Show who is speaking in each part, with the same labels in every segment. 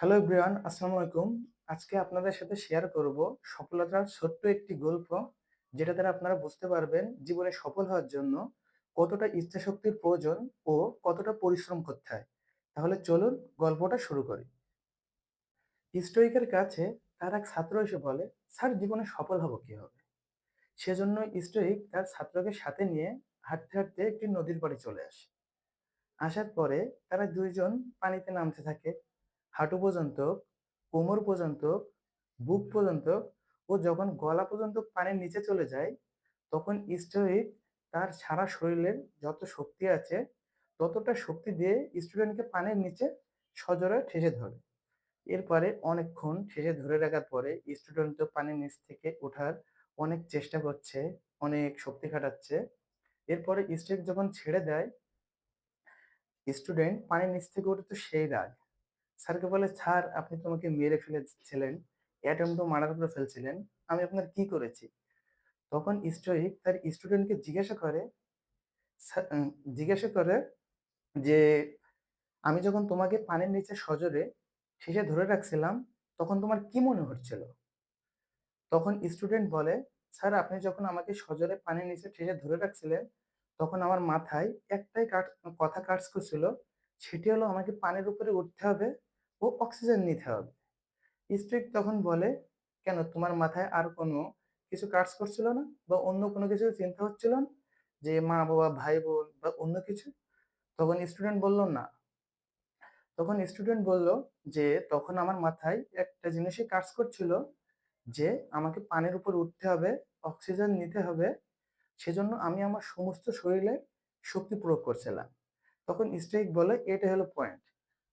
Speaker 1: Hello everyone আসসালামু আলাইকুম। আজকে আপনাদের সাথে শেয়ার করব সফলতার ছোট্ট একটি গল্প, যেটা দ্বারা আপনারা বুঝতে পারবেন জীবনে সফল হওয়ার জন্য কতটা ইচ্ছাশক্তির প্রয়োজন ও কতটা পরিশ্রম করতে হয়। তাহলে চলুন গল্পটা শুরু করি। স্টোইকের কাছে তার এক ছাত্র এসে বলে, স্যার, জীবনে সফল হব কি হবে সেজন্য স্টোইক তার ছাত্রকে সাথে নিয়ে হাঁটতে হাঁটতে একটি নদীর পাড়ে চলে আসে। আসার পরে তারা দুইজন পানিতে নামতে থাকে। হাঁটু পর্যন্ত, কোমর পর্যন্ত, বুক পর্যন্ত ও যখন গলা পর্যন্ত পানির নিচে চলে যায়, তখন স্টোইক তার সারা শরীরের যত শক্তি আছে, ততটা শক্তি দিয়ে স্টুডেন্টকে পানির নিচে সজোরে ঠেসে ধরে। এরপরে অনেকক্ষণ ঠেসে ধরে রাখার পরে স্টুডেন্ট তো পানির নিচ থেকে ওঠার অনেক চেষ্টা করছে, অনেক শক্তি খাটাচ্ছে। এরপরে স্টোইক যখন ছেড়ে দেয়, স্টুডেন্ট পানির নিচ থেকে ওঠে তো সেই রাগ। স্যারকে বলে, স্যার, আপনি তো আমাকে মেরে ফেলেছিলেন তো মার্ডার করে ফেলছিলেন, আমি আপনার কি করেছি? তখন স্টোইক তার স্টুডেন্টকে জিজ্ঞাসা করে, "স্যার- জিজ্ঞাসা করে যে, আমি যখন তোমাকে পানির নিচে সজোরে শেষে ধরে রাখছিলাম, তখন তোমার কি মনে হচ্ছিল? তখন স্টুডেন্ট বলে, স্যার, আপনি যখন আমাকে সজোরে পানির নিচে ঠেসে ধরে রাখছিলেন, তখন আমার মাথায় একটাই কাট- কথা কাজ করছিল, সেটি হলো আমাকে পানির উপরে উঠতে হবে ও অক্সিজেন নিতে হবে। স্ট্রিক তখন বলে, কেন তোমার মাথায় আর কোনো কিছু কাজ করছিল না? বা অন্য কোনো কিছু চিন্তা হচ্ছিল না? যে মা বাবা, ভাই বোন বা অন্য কিছু? তখন স্টুডেন্ট বলল, না। তখন স্টুডেন্ট বলল যে, তখন আমার মাথায় একটা জিনিসই কাজ করছিল, যে আমাকে পানির উপর উঠতে হবে অক্সিজেন নিতে হবে। সেজন্য আমি আমার সমস্ত শরীরে শক্তি প্রয়োগ করছিলাম। তখন স্ট্রাইক বলে এটা হলো পয়েন্ট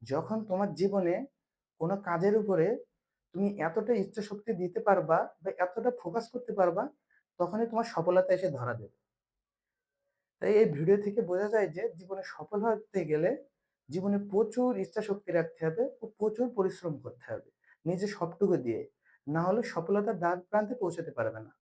Speaker 1: যখন তোমার জীবনে কোনো কাজের উপরে তুমি এতটা ইচ্ছা শক্তি দিতে পারবা বা এতটা ফোকাস করতে পারবা, তখনই তোমার সফলতা এসে ধরা দেবে। তাই এই ভিডিও থেকে বোঝা যায় যে জীবনে সফল হতে গেলে জীবনে প্রচুর ইচ্ছা শক্তি রাখতে হবে ও প্রচুর পরিশ্রম করতে হবে। নিজে সবটুকু দিয়ে। না হলে সফলতার দ্বার প্রান্তে পৌঁছাতে পারবে না।